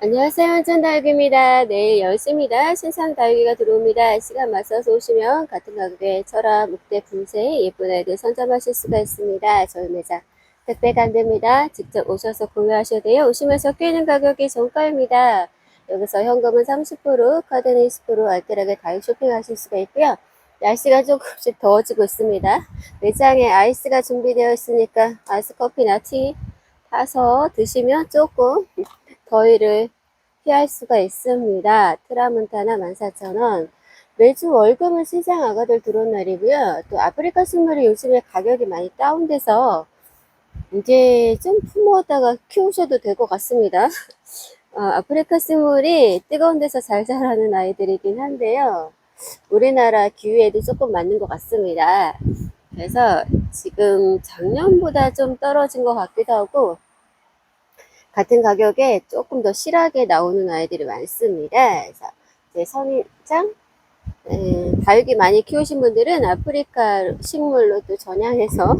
안녕하세요. 한천다육입니다. 내일 10시입니다. 신상 다육이가 들어옵니다. 시간 맞춰서 오시면 같은 가격에 철화, 묵대, 분쇄, 예쁜 아이들 선점하실 수가 있습니다. 저희 매장 택배가 안 됩니다. 직접 오셔서 구매하셔야 돼요. 오시면서 끼는 가격이 정가입니다. 여기서 현금은 30%, 카드는 20% 알뜰하게 다육 쇼핑하실 수가 있고요. 날씨가 조금씩 더워지고 있습니다. 매장에 아이스가 준비되어 있으니까 아이스 커피나 티 타서 드시면 조금 더위를 피할 수가 있습니다. 트라문타나 14,000원. 매주 월급은 시장 아가들 들어온 날이고요. 또 아프리카 식물이 요즘에 가격이 많이 다운돼서 이제 좀 품어다가 키우셔도 될 것 같습니다. 어, 아프리카 식물이 뜨거운 데서 잘 자라는 아이들이긴 한데요. 우리나라 기후에도 조금 맞는 것 같습니다. 그래서 지금 작년보다 좀 떨어진 것 같기도 하고 같은 가격에 조금 더 실하게 나오는 아이들이 많습니다. 그래서 이제 선인장, 에, 다육이 많이 키우신 분들은 아프리카 식물로 또 전향해서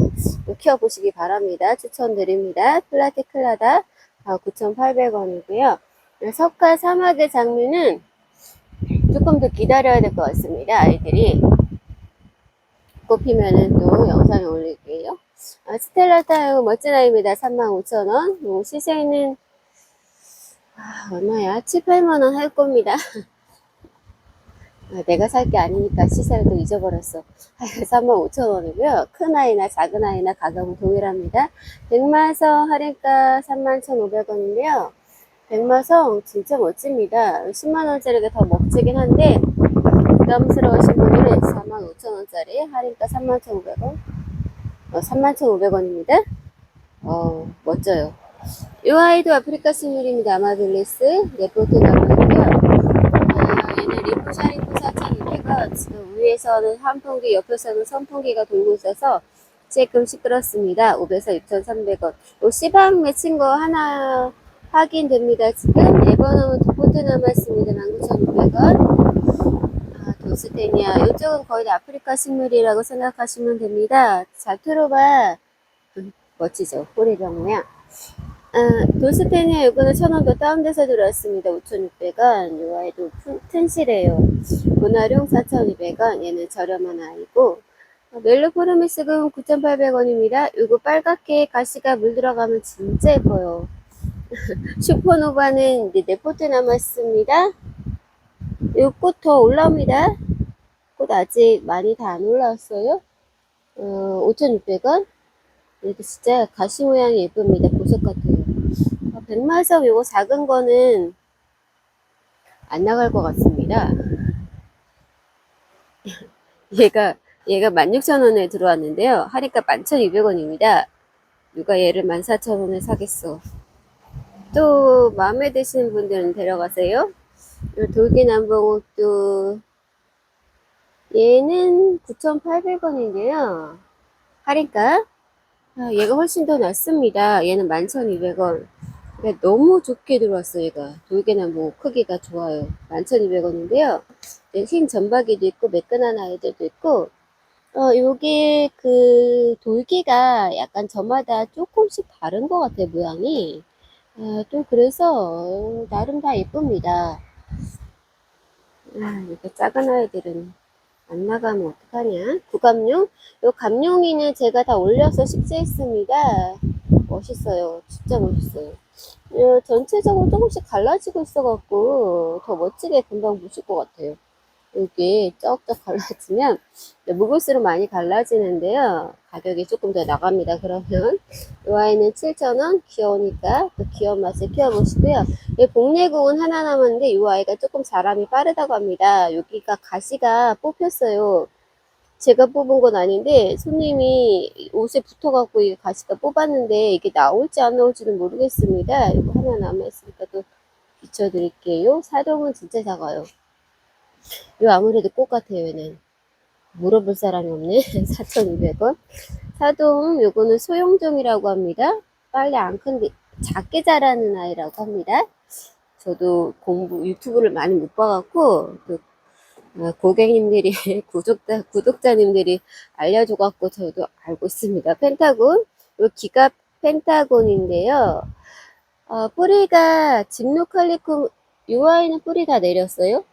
또 키워보시기 바랍니다. 추천드립니다. 플라티클라다 9,800원이고요. 석가 사막의 장미는 조금 더 기다려야 될 것 같습니다. 아이들이 꽃피면은 또 영상에 올릴게요. 아, 스텔라 타요 멋진 아이입니다. 35,000원. 뭐 시세는 아, 얼마야? 7, 8만원 할 겁니다. 아, 내가 살 게 아니니까 시세를 또 잊어버렸어. 35,000원이고요. 큰 아이나 작은 아이나 가격은 동일합니다. 백마성 할인가 31,500원인데요. 백마성 진짜 멋집니다. 10만원짜리가 더 멋지긴 한데 부담스러우신 분들은 45,000원짜리 할인가 31,500원 어, 31,500원입니다. 어, 멋져요. 이 아이도 아프리카 식물입니다. 아마빌리스, 네포트 나무고요. 어, 얘는 리포샤리코 4,200원. 지금 위에서는 환풍기, 옆에서는 선풍기가 돌고 있어서 조금 시끄럽습니다. 500에서 6,300원. 요 시방 맺힌 거 하나 확인됩니다. 지금 에버너무 두 포트 남았습니다. 19,600원. 도스테니아 이쪽은 거의 다 아프리카 식물이라고 생각하시면 됩니다. 자투로바 음, 멋지죠 호리병 모양 아, 도스테니아 요거는 천원 더 다운돼서 들어왔습니다. 5,600원 요 아이도 튼실해요. 보나룡 4,200원 얘는 저렴한 아이고. 아, 멜로포르미스금 9,800원입니다. 요거 빨갛게 가시가 물 들어가면 진짜 예뻐요. 슈퍼노바는 이제 네 포트 남았습니다 이꽃 더 올라옵니다. 꽃 아직 많이 다 안 올라왔어요. 어, 5,600원. 이렇게 진짜 가시 모양이 예쁩니다. 보석 같아요. 어, 백마석 요거 작은 거는 안 나갈 것 같습니다. 얘가, 얘가 16,000원에 들어왔는데요. 하니까 11,200원입니다. 누가 얘를 14,000원에 사겠어. 또 마음에 드시는 분들은 데려가세요. 요 돌기남봉옥도 얘는 9,800원인데요. 할인가? 아, 얘가 훨씬 더 낫습니다. 얘는 11,200원. 그러니까 너무 좋게 들어왔어요, 얘가. 돌개나무 크기가 좋아요. 11,200원인데요. 흰 점박이도 있고, 매끈한 아이들도 있고, 어, 요게 그 돌기가 약간 저마다 조금씩 다른 것 같아요, 모양이. 아, 또 그래서 나름 다 예쁩니다. 아, 이렇게 작은 아이들은 안 나가면 어떡하냐? 구감용? 요 감용이는 제가 다 올려서 식재했습니다. 멋있어요. 진짜 멋있어요. 어, 전체적으로 조금씩 갈라지고 있어갖고 더 멋지게 금방 보실 것 같아요. 여기 쩍쩍 갈라지면 묵을수록 많이 갈라지는데요. 가격이 조금 더 나갑니다. 그러면 이 아이는 7,000원 귀여우니까 또 귀여운 맛을 키워보시고요. 이 복내국은 하나 남았는데 이 아이가 조금 자람이 빠르다고 합니다. 여기가 가시가 뽑혔어요. 제가 뽑은 건 아닌데 손님이 옷에 붙어갖고 이 가시가 뽑았는데 이게 나올지 안 나올지는 모르겠습니다. 이거 하나 남아있으니까 또 비춰드릴게요. 사동은 진짜 작아요. 요 아무래도 꽃 같아요 얘는. 물어볼 사람이 없네. 4,200원. 사동 요거는 소용종이라고 합니다. 빨리 안 큰데 작게 자라는 아이라고 합니다. 저도 공부 유튜브를 많이 못 봐갖고 그 어, 고객님들이 구독자 구독자님들이 알려줘갖고 저도 알고 있습니다. 펜타곤. 요 기가 펜타곤인데요. 어, 뿌리가 집노칼리쿰 요 아이는 뿌리 다 내렸어요.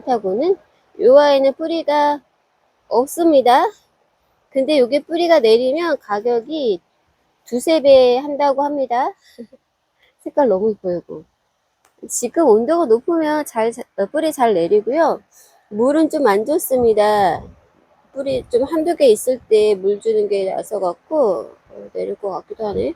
펜타곤은 요 아이는 뿌리가 없습니다. 근데 요게 뿌리가 내리면 가격이 두세 배 한다고 합니다. 색깔 너무 이뻐요, 이거. 지금 온도가 높으면 잘, 어, 뿌리 잘 내리고요. 물은 좀 안 좋습니다. 뿌리 좀 한두 개 있을 때 물 주는 게 나서 갖고 어, 내릴 것 같기도 하네.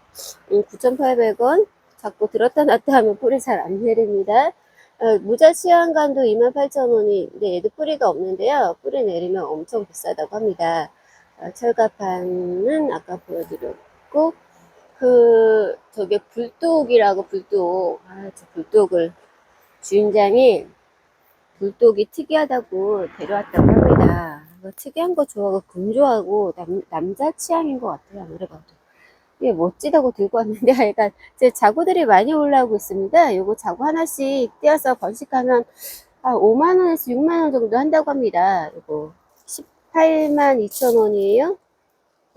음, 9,800원. 자꾸 들었다 놨다 하면 뿌리 잘 안 내립니다. 어, 모자 시안관도 28,000원이, 근데 얘도 뿌리가 없는데요. 뿌리 내리면 엄청 비싸다고 합니다. 어, 철갑판은 아까 보여드렸고, 그, 저게 불독이라고 불독. 아, 저 불독을 주인장이 불독이 특이하다고 데려왔다고 합니다. 뭐 특이한 거 좋아하고 금 좋아하고 남, 남자 취향인 것 같아요. 아무래도. 예, 멋지다고 들고 왔는데 약간 제 자구들이 많이 올라오고 있습니다. 요거 자구 하나씩 띄어서 번식하면 한 5만 원에서 6만 원 정도 한다고 합니다. 요거 18만 2천 원이에요.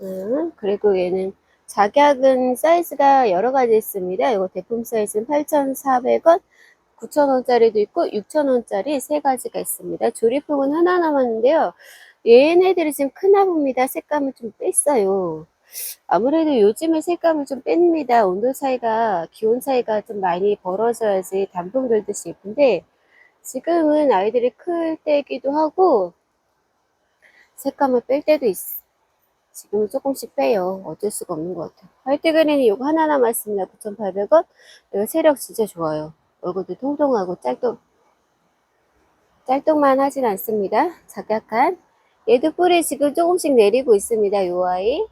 음, 그리고 얘는 작약은 사이즈가 여러 가지 있습니다. 이거 대품 사이즈는 8,400원, 9,000원짜리도 있고 6,000원짜리 세 가지가 있습니다. 조리품은 하나 남았는데요. 얘네들이 지금 크나 봅니다. 색감을 좀 뺐어요. 아무래도 요즘에 색감을 좀 뺍니다. 온도 차이가, 기온 차이가 좀 많이 벌어져야지 단풍 들듯이 예쁜데, 지금은 아이들이 클 때기도 하고, 색감을 뺄 때도 있, 지금은 조금씩 빼요. 어쩔 수가 없는 것 같아요. 화이트그린이 이거 하나 남았습니다. 9,800원. 이거 세력 진짜 좋아요. 얼굴도 통통하고 짤똥, 짤똥만 하진 않습니다. 작약한. 얘도 뿌리 지금 조금씩 내리고 있습니다. 요 아이.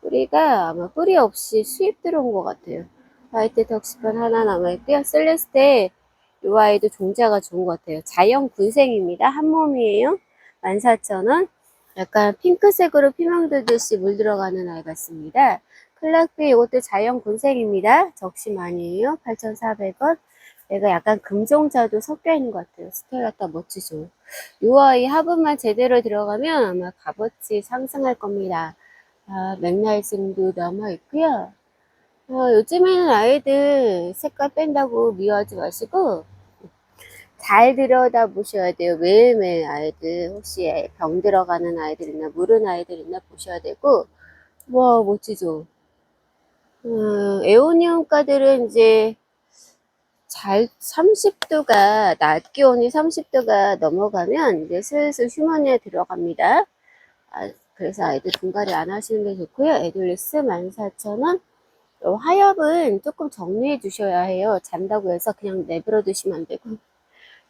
뿌리가 아마 뿌리 없이 수입 들어온 것 같아요. 화이트 덕스판 하나 남아있고요. 셀레스테 요 아이도 종자가 좋은 것 같아요. 자연 군생입니다. 한 몸이에요. 14,000원. 약간 핑크색으로 피망 들듯이 물 들어가는 아이 같습니다. 클락비 이것도 자연 군생입니다. 적심 아니에요. 8,400원. 얘가 약간 금종자도 섞여 있는 것 같아요. 스텔라타 멋지죠. 요 아이 화분만 제대로 들어가면 아마 값어치 상승할 겁니다. 아, 맥날즘도 남아 있고요. 어, 요즘에는 아이들 색깔 뺀다고 미워하지 마시고 잘 들여다 보셔야 돼요. 매일매일 아이들 혹시 병 들어가는 아이들 있나 물은 아이들 있나 보셔야 되고 와 멋지죠. 음, 에오니움가들은 이제 잘 30도가 낮 기온이 30도가 넘어가면 이제 슬슬 휴먼에 들어갑니다. 아, 그래서 아이들 분갈이 안 하시는 게 좋고요. 에듀리스 14,000원. 하엽은 조금 정리해 주셔야 해요. 잔다고 해서 그냥 내버려 두시면 안 되고.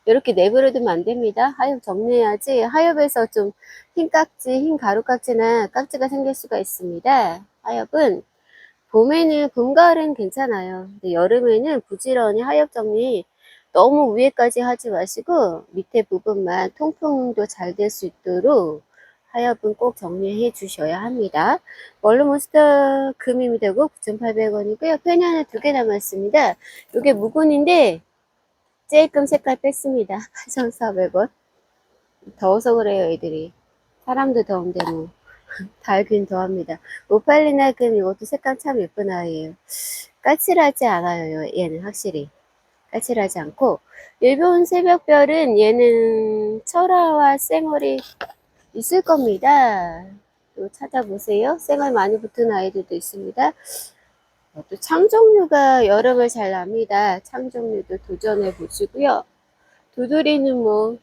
이렇게 내버려 두면 안 됩니다. 하엽 정리해야지. 하엽에서 좀 흰 깍지, 흰 가루 깍지나 깍지가 생길 수가 있습니다. 하엽은 봄에는, 봄, 가을은 괜찮아요. 근데 여름에는 부지런히 하엽 정리 너무 위에까지 하지 마시고 밑에 부분만 통풍도 잘 될 수 있도록 하엽은 꼭 정리해 주셔야 합니다. 멀루몬스터 금임이 되고 9,800원이고요. 페냐는 두개 남았습니다. 이게 무근인데 찔끔 색깔 뺐습니다. 8,400원. 더워서 그래요, 애들이. 사람도 더운데 뭐. 달긴 더합니다. 오팔리나 금 이것도 색감 참 예쁜 아이예요. 까칠하지 않아요, 얘는 확실히. 까칠하지 않고. 일본 새벽별은 얘는 철화와 쌩얼이 있을 겁니다. 또 찾아보세요. 쌩얼 많이 붙은 아이들도 있습니다. 어, 또 창종류가 여름을 잘 납니다. 창종류도 도전해 보시고요. 도돌이는 뭐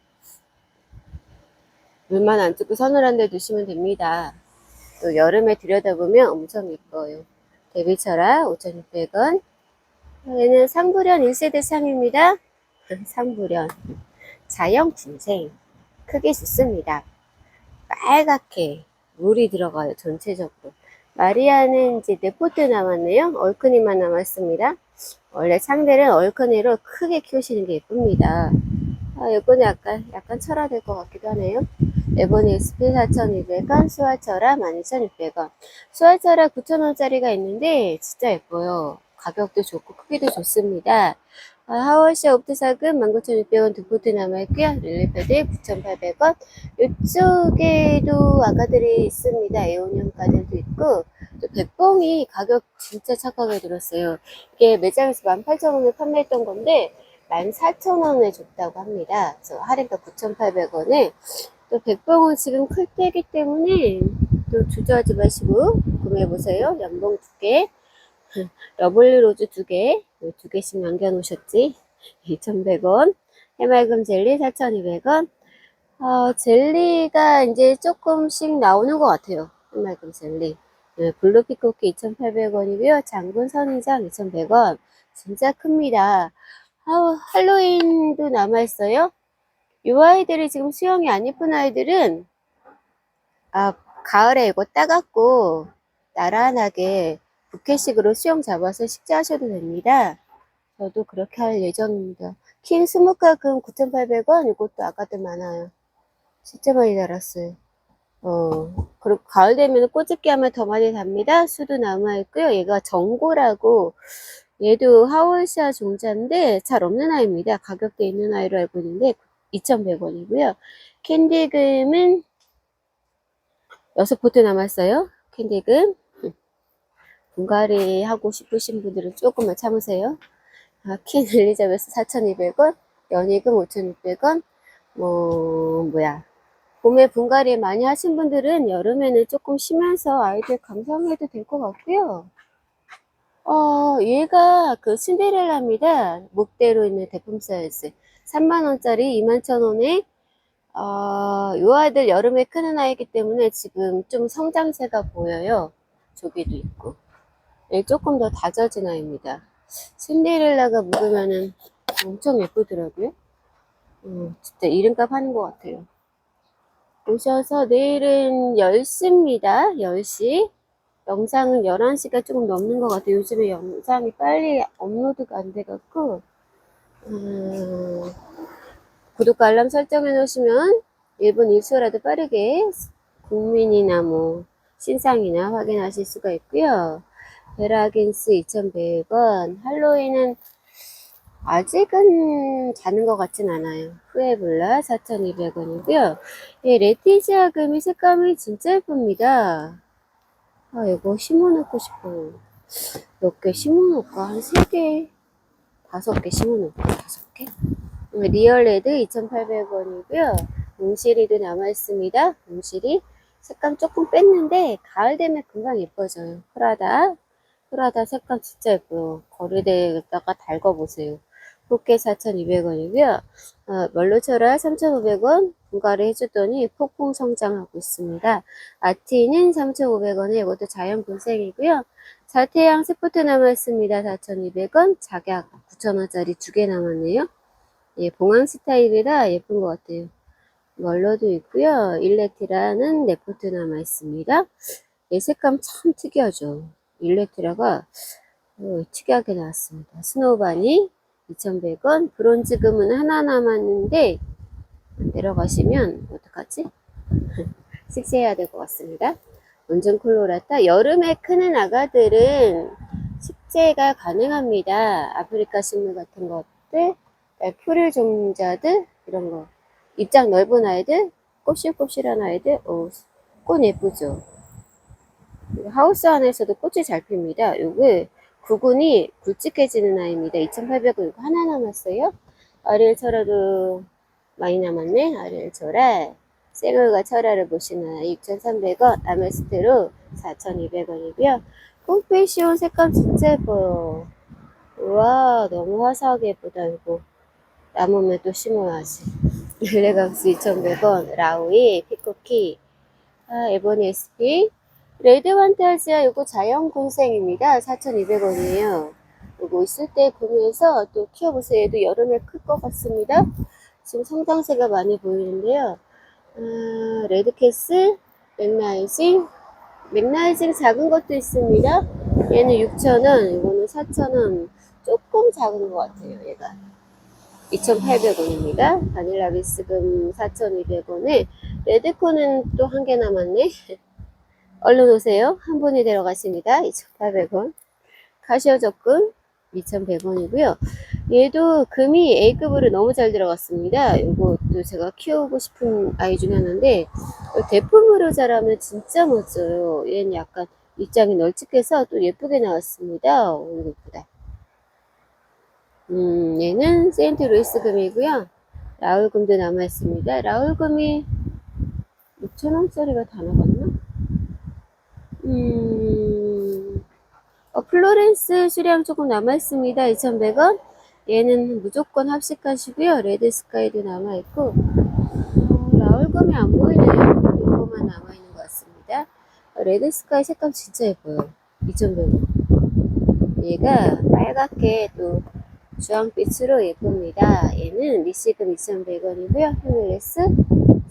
물만 안 찍고 서늘한 데 두시면 됩니다. 또 여름에 들여다보면 엄청 예뻐요. 데뷔철아 5,600원. 얘는 상부련 1세대 상입니다. 상부련. 자연 군생. 크게 좋습니다. 빨갛게 물이 들어가요. 전체적으로. 마리아는 이제 네포트 남았네요. 얼큰이만 남았습니다. 원래 상대는 얼큰이로 크게 키우시는 게 예쁩니다. 아, 이거는 약간, 약간 철화될 것 같기도 하네요. 에보니 SP 4,200원, 수화철화 12,600원. 수화철화 9,000원짜리가 있는데, 진짜 예뻐요. 가격도 좋고, 크기도 좋습니다. 아, 하워시 옵트 사금 19,600원 두 포트 남아있고요. 릴리패드 9,800원. 이쪽에도 아가들이 있습니다. 에오니엄가들도 있고 또 백봉이 가격 진짜 착하게 들었어요. 이게 매장에서 18,000원에 판매했던 건데 14,000원에 줬다고 합니다. 그래서 할인가 9,800원에 또 백봉은 지금 클 때이기 때문에 또 주저하지 마시고 구매해보세요. 연봉 두 개, 러블리 로즈 두 개, 두 개씩 남겨놓으셨지? 2,100원. 해맑음 젤리 4,200원. 어, 젤리가 이제 조금씩 나오는 것 같아요. 해맑음 젤리. 네, 블루 피코키 2,800원이고요. 장군 선인장 2,100원. 진짜 큽니다. 아우, 할로윈도 남아있어요. 이 아이들이 지금 수영이 안 예쁜 아이들은, 아, 가을에 이거 따갖고, 나란하게 부케식으로 수영 잡아서 식재하셔도 됩니다. 저도 그렇게 할 예정입니다. 킹 스모카금 9,800원, 이것도 아까도 많아요. 진짜 많이 달았어요. 어, 그리고 가을 되면 꼬집기 하면 더 많이 답니다. 수도 남아있고요. 얘가 정고라고, 얘도 하월시아 종자인데 잘 없는 아이입니다. 가격대 있는 아이로 알고 있는데 2,100원이고요. 캔디금은 6포트 남았어요. 캔디금. 분갈이 하고 싶으신 분들은 조금만 참으세요. 아, 퀸 엘리자베스 4,200원, 연희금 5,600원, 뭐, 뭐야. 봄에 분갈이 많이 하신 분들은 여름에는 조금 쉬면서 아이들 감상해도 될 것 같고요. 어, 얘가 그 신데렐라입니다. 목대로 있는 대품 사이즈. 3만원짜리 21,000원에, 어, 요 아이들 여름에 크는 아이기 때문에 지금 좀 성장세가 보여요. 조개도 있고. 얘 조금 더 다져진 아이입니다. 신데렐라가 묵으면은 엄청 예쁘더라고요. 음, 진짜 이름값 하는 것 같아요. 오셔서 내일은 10시입니다. 10시. 영상은 11시가 조금 넘는 것 같아요. 요즘에 영상이 빨리 업로드가 안 돼갖고, 음, 구독과 알람 설정해 놓으시면 1분 1초라도 빠르게 국민이나 뭐, 신상이나 확인하실 수가 있고요. 베라긴스 2,100원. 할로윈은 아직은 자는 것 같진 않아요. 후에블라 4,200원이고요. 예, 레티지아 금이 색감이 진짜 예쁩니다. 아, 이거 심어놓고 싶어요. 몇 개 심어놓을까? 한 3개, 5개 심어놓을까? 5개? 리얼 레드 2,800원이고요. 몽시리도 남아있습니다. 몽시리. 색감 조금 뺐는데, 가을 되면 금방 예뻐져요. 프라다. 프라다 색감 진짜 예뻐요. 거르대에다가 달궈보세요. 포켓 4,200원이고요. 어, 멀로철화 3,500원 분갈이 해줬더니 폭풍 성장하고 있습니다. 아티는 3,500원에 이것도 자연 분색이고요. 자태양 스포트 남았습니다. 4,200원. 작약 9,000원짜리 두 개 남았네요. 예, 봉황 스타일이라 예쁜 것 같아요. 멀로도 있고요. 일레티라는 네포트 남아있습니다. 이 색감 참 특이하죠. 일레티라가 어, 특이하게 나왔습니다. 스노우바니 2,100원. 브론즈 금은 하나 남았는데 내려가시면 어떡하지? 식재해야 될 것 같습니다. 원전 콜로라타. 여름에 크는 아가들은 식재가 가능합니다. 아프리카 식물 같은 것들, 푸릴 종자들 이런 거. 입장 넓은 아이들, 곱실곱실한 아이들, 오, 꽃 예쁘죠? 하우스 안에서도 꽃이 잘 핍니다. 요게 구근이 굵직해지는 아이입니다. 2,800원 이거 하나 남았어요. 아리엘 철화도 많이 남았네. 아리엘 철화. 생얼과 철화를 아이 6,300원. 아메스테로 4,200원이고요. 콩페이시온 색감 진짜 예뻐요. 우와 너무 화사하게 예쁘다 이거. 남으면 또 심어야지. 릴레강스 2,100원. 라우이 피코키. 아, 에보니 SP. 레드 판타지아 이거 자연 군생입니다. 4,200원이에요. 이거 있을 때 구매해서 또 키워보세요. 얘도 여름에 클 것 같습니다. 지금 성장세가 많이 보이는데요. 아, 레드캐슬, 맥나이징, 맥나이징 작은 것도 있습니다. 얘는 6,000원, 이거는 4,000원. 조금 작은 것 같아요, 얘가. 2,800원입니다. 바닐라 비스금 4,200원에 레드콘은 또한 개 남았네. 얼른 오세요. 한 분이 데려가십니다. 2,800원. 카시오 적금 2,100원이고요. 얘도 금이 A급으로 너무 잘 들어갔습니다. 이것도 제가 키우고 싶은 아이 중에 하나인데 대품으로 자라면 진짜 멋져요. 얘는 약간 입장이 널찍해서 또 예쁘게 나왔습니다. 오, 이거 예쁘다. 음, 얘는 세인트루이스 금이고요. 라울금도 남아있습니다. 라울금이 6천원짜리가 다 나갔나? 음, 어, 플로렌스 수량 조금 남아있습니다. 2,100원. 얘는 무조건 합식하시고요. 레드스카이도 남아있고, 어, 라울금이 안 보이네요. 이거만 남아있는 것 같습니다. 어, 레드스카이 색감 진짜 예뻐요. 2,100원. 얘가 빨갛게 또 주황빛으로 예쁩니다. 얘는 리시금 2,100원이고요. 히밀레스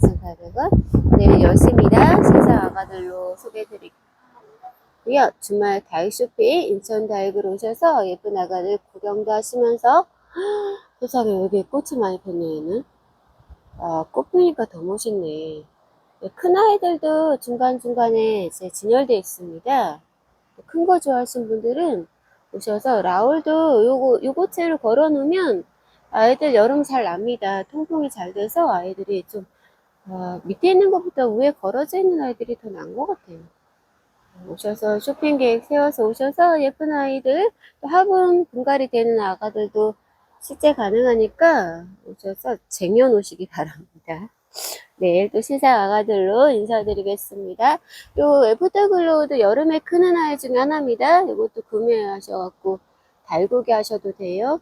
2,800원. 내일 10시입니다. 세상 아가들로 소개해드릴게요. 주말 다이 쇼핑 인천 다이구로 오셔서 예쁜 아가들 구경도 하시면서 세상에 여기 꽃이 많이 폈네 얘는. 아, 꽃 피니까 더 멋있네. 큰 아이들도 중간중간에 이제 진열되어 있습니다. 큰 거 좋아하시는 분들은 오셔서 라울도 요거 요거 채로 걸어 놓으면 아이들 여름 잘 납니다. 통풍이 잘 돼서 아이들이 좀 아, 밑에 있는 것보다 위에 걸어져 있는 아이들이 더 나은 것 같아요. 오셔서 쇼핑 계획 세워서 오셔서 예쁜 아이들 또 화분 분갈이 되는 아가들도 실제 가능하니까 오셔서 쟁여놓으시기 바랍니다. 내일 또 시사 아가들로 인사드리겠습니다. 요 애프터글로우도 여름에 크는 아이 중에 하나입니다. 이것도 구매하셔갖고 달구기 하셔도 돼요.